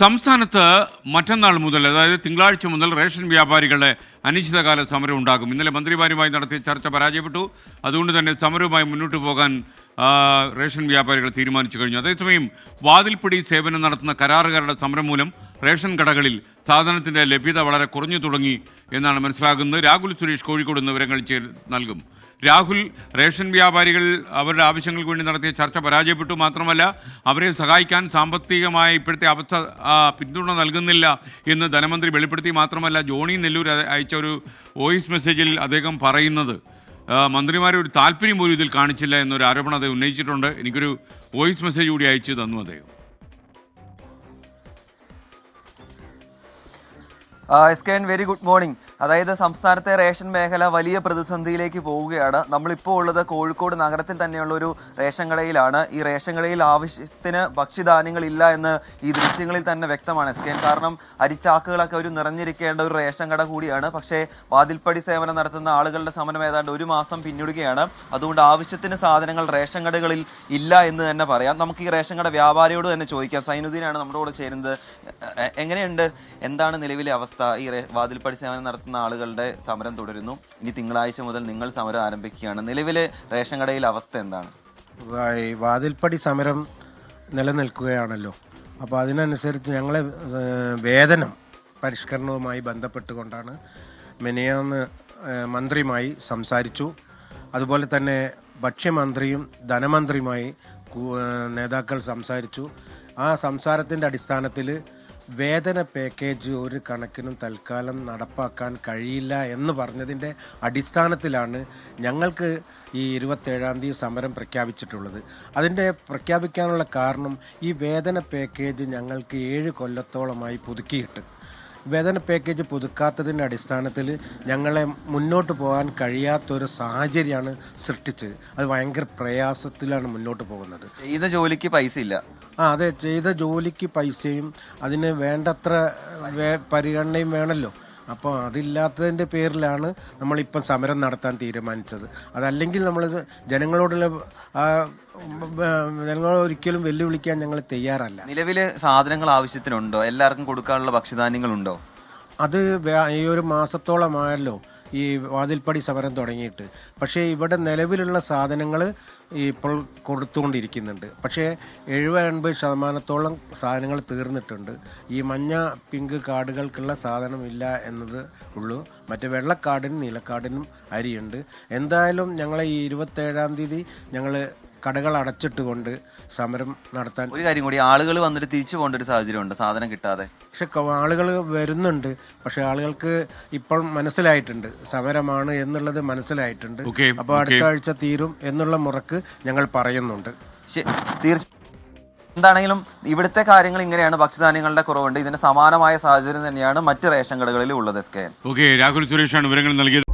സംസ്ഥാനത്ത് മറ്റന്നാൾ മുതൽ അതായത് തിങ്കളാഴ്ച മുതൽ റേഷൻ വ്യാപാരികളുടെ അനിശ്ചിതകാല സമരം ഉണ്ടാകും. ഇന്നലെ മന്ത്രിമാരുമായി നടത്തിയ ചർച്ച പരാജയപ്പെട്ടു. അതുകൊണ്ട് തന്നെ സമരവുമായി മുന്നോട്ട് പോകാൻ റേഷൻ വ്യാപാരികൾ തീരുമാനിച്ചു കഴിഞ്ഞു. അതേസമയം വാതിൽപ്പിടി സേവനം നടത്തുന്ന കരാറുകാരുടെ സമരം മൂലം റേഷൻ കടകളിൽ സാധനത്തിന്റെ ലഭ്യത വളരെ കുറഞ്ഞു തുടങ്ങി എന്നാണ് മനസ്സിലാകുന്നത്. രാഹുൽ സുരേഷ് കോഴിക്കോട് വിവരങ്ങൾ നൽകും. രാഹുൽ റേഷൻ വ്യാപാരികൾ അവരുടെ ആവശ്യങ്ങൾക്ക് വേണ്ടി നടത്തിയ ചർച്ച പരാജയപ്പെട്ടു. മാത്രമല്ല അവരെ സഹായിക്കാൻ സാമ്പത്തികമായ ഇപ്പോഴത്തെ അവസ്ഥ പിന്തുണ നൽകുന്നില്ല എന്ന് ധനമന്ത്രി വെളിപ്പെടുത്തി. മാത്രമല്ല ജോണി നെല്ലൂർ അയച്ച ഒരു വോയിസ് മെസ്സേജിൽ അദ്ദേഹം പറയുന്നത് മന്ത്രിമാരെ ഒരു താല്പര്യം പോലും ഇതിൽ കാണിച്ചില്ല എന്നൊരു ആരോപണം അദ്ദേഹം ഉന്നയിച്ചിട്ടുണ്ട്. എനിക്കൊരു വോയിസ് മെസ്സേജ് കൂടി അയച്ചു തന്നു അദ്ദേഹം. S K N very good morning അതായത് സംസ്ഥാനത്തെ റേഷൻ മേഖല വലിയ പ്രതിസന്ധിയിലേക്ക് പോവുകയാണ്. നമ്മളിപ്പോൾ ഉള്ളത് കോഴിക്കോട് നഗരത്തിൽ തന്നെയുള്ള ഒരു റേഷൻ കടയിലാണ് ഈ റേഷൻ കടയിൽ ആവശ്യത്തിന് ഭക്ഷ്യധാന്യങ്ങൾ ഇല്ല എന്ന് ഈ ദൃശ്യങ്ങളിൽ തന്നെ വ്യക്തമാണ് എസ് കെ എൻ. കാരണം അരിച്ചാക്കുകളൊക്കെ ഒരു നിറഞ്ഞിരിക്കേണ്ട ഒരു റേഷൻ കട കൂടിയാണ്. പക്ഷേ വാതിൽപ്പടി സേവനം നടത്തുന്ന ആളുകളുടെ സമരം ഏതാണ്ട് ഒരു മാസം പിന്നിടുകയാണ്. അതുകൊണ്ട് ആവശ്യത്തിന് സാധനങ്ങൾ റേഷൻ കടകളിൽ ഇല്ല എന്ന് തന്നെ പറയാം. നമുക്ക് ഈ റേഷൻ കട വ്യാപാരിയോട് തന്നെ ചോദിക്കാം. സൈനുദ്ദീനാണ് നമ്മുടെ കൂടെ ചേരുന്നത്. എങ്ങനെയുണ്ട്? എന്താണ് നിലവിലെ അവസ്ഥ? ഈ വാതിൽപ്പടി സേവനം നടത്തുന്ന ആളുകളുടെ സമരം തുടരുന്നു. ഇനി തിങ്കളാഴ്ച മുതൽ നിങ്ങൾ സമരം ആരംഭിക്കുകയാണ്. നിലവിലെ റേഷൻ കടയിൽ അവസ്ഥ എന്താണ്? വാതിൽപ്പടി സമരം നിലനിൽക്കുകയാണല്ലോ. അപ്പോൾ അതിനനുസരിച്ച് ഞങ്ങളെ വേതനം പരിഷ്കരണവുമായി ബന്ധപ്പെട്ടുകൊണ്ടാണ് മെനയാന്ന് മന്ത്രിയുമായി സംസാരിച്ചു. അതുപോലെ തന്നെ ഭക്ഷ്യമന്ത്രിയും ധനമന്ത്രിയുമായി നേതാക്കൾ സംസാരിച്ചു. ആ സംസാരത്തിന്റെ അടിസ്ഥാനത്തിൽ വേതന പാക്കേജ് ഒരു കണക്കിനും തൽക്കാലം നടപ്പാക്കാൻ കഴിയില്ല എന്ന് പറഞ്ഞതിന്റെ അടിസ്ഥാനത്തിലാണ് ഞങ്ങൾക്ക് ഈ ഇരുപത്തേഴാം തീയതി സമരം പ്രഖ്യാപിച്ചിട്ടുള്ളത്. അതിന്റെ പ്രഖ്യാപിക്കാനുള്ള കാരണം ഈ വേതന പാക്കേജ് ഞങ്ങൾക്ക് ഏഴ് കൊല്ലത്തോളമായി പുതുക്കിയിട്ട്. വേതന പാക്കേജ് പുതുക്കാത്തതിന്റെ അടിസ്ഥാനത്തിൽ ഞങ്ങളെ മുന്നോട്ട് പോകാൻ കഴിയാത്തൊരു സാഹചര്യമാണ് സൃഷ്ടിച്ചത്. അത് ഭയങ്കര പ്രയാസത്തിലാണ് മുന്നോട്ട് പോകുന്നത്. ചെയ്ത ജോലിക്ക് പൈസ ഇല്ല. ആ അതെ. ചെയ്ത ജോലിക്ക് പൈസയും അതിന് വേണ്ടത്ര പരിഗണനയും വേണമല്ലോ. അപ്പോൾ അതില്ലാത്തതിന്റെ പേരിലാണ് നമ്മളിപ്പം സമരം നടത്താൻ തീരുമാനിച്ചത്. അതല്ലെങ്കിൽ നമ്മൾ ജനങ്ങളോടുള്ള ആ, ജനങ്ങളെ ഒരിക്കലും വെല്ലുവിളിക്കാൻ ഞങ്ങൾ തയ്യാറല്ല. നിലവിൽ സാധനങ്ങൾ ആവശ്യത്തിനുണ്ടോ? എല്ലാവർക്കും കൊടുക്കാനുള്ള ഭക്ഷ്യധാന്യങ്ങളുണ്ടോ? അത് ഈ ഒരു മാസത്തോളമായല്ലോ. ഈ വാതിൽപ്പടി സമരം തുടങ്ങിയിട്ട്. പക്ഷേ ഇവിടെ നിലവിലുള്ള സാധനങ്ങൾ ഇപ്പോൾ കൊടുത്തുകൊണ്ടിരിക്കുന്നുണ്ട്. പക്ഷേ എഴുപത് എൺപത് ശതമാനത്തോളം സാധനങ്ങൾ തീർന്നിട്ടുണ്ട്. ഈ മഞ്ഞ പിങ്ക് കാർഡുകൾക്കുള്ള സാധനമില്ല എന്നത് ഉള്ളൂ. മറ്റേ വെള്ളക്കാർഡിനും നീലക്കാർഡിനും അരിയുണ്ട്. എന്തായാലും ഞങ്ങളെ ഈ ഇരുപത്തേഴാം തീയതി ഞങ്ങൾ കടകൾ അടച്ചിട്ടുകൊണ്ട് സമരം നടത്താൻ ഒരു കാര്യം കൂടി ആളുകൾ വന്നിട്ട് തിരിച്ചു പോകേണ്ട ഒരു സാഹചര്യമുണ്ട്. സാധനം കിട്ടാതെ. പക്ഷെ ആളുകൾ വരുന്നുണ്ട്. പക്ഷെ ആളുകൾക്ക് ഇപ്പോൾ മനസ്സിലായിട്ടുണ്ട്. സമരമാണ് എന്നുള്ളത് മനസ്സിലായിട്ടുണ്ട്. അപ്പൊ അപ്പോൾ അടുത്ത ആഴ്ച തീരും എന്നുള്ള മുറക്ക് ഞങ്ങൾ പറയുന്നുണ്ട്. തീർച്ചയായും എന്താണെങ്കിലും ഇവിടുത്തെ കാര്യങ്ങൾ ഇങ്ങനെയാണ്. ഭക്ഷ്യധാന്യങ്ങളുടെ കുറവുണ്ട്. ഇതിന് സമാനമായ സാഹചര്യം തന്നെയാണ് മറ്റ് റേഷൻ കടകളിലും ഉള്ളത് എസ് കെ ഓക്കെ രാഹുൽ സുരേഷാണ് വിവരങ്ങൾ നൽകിയത്.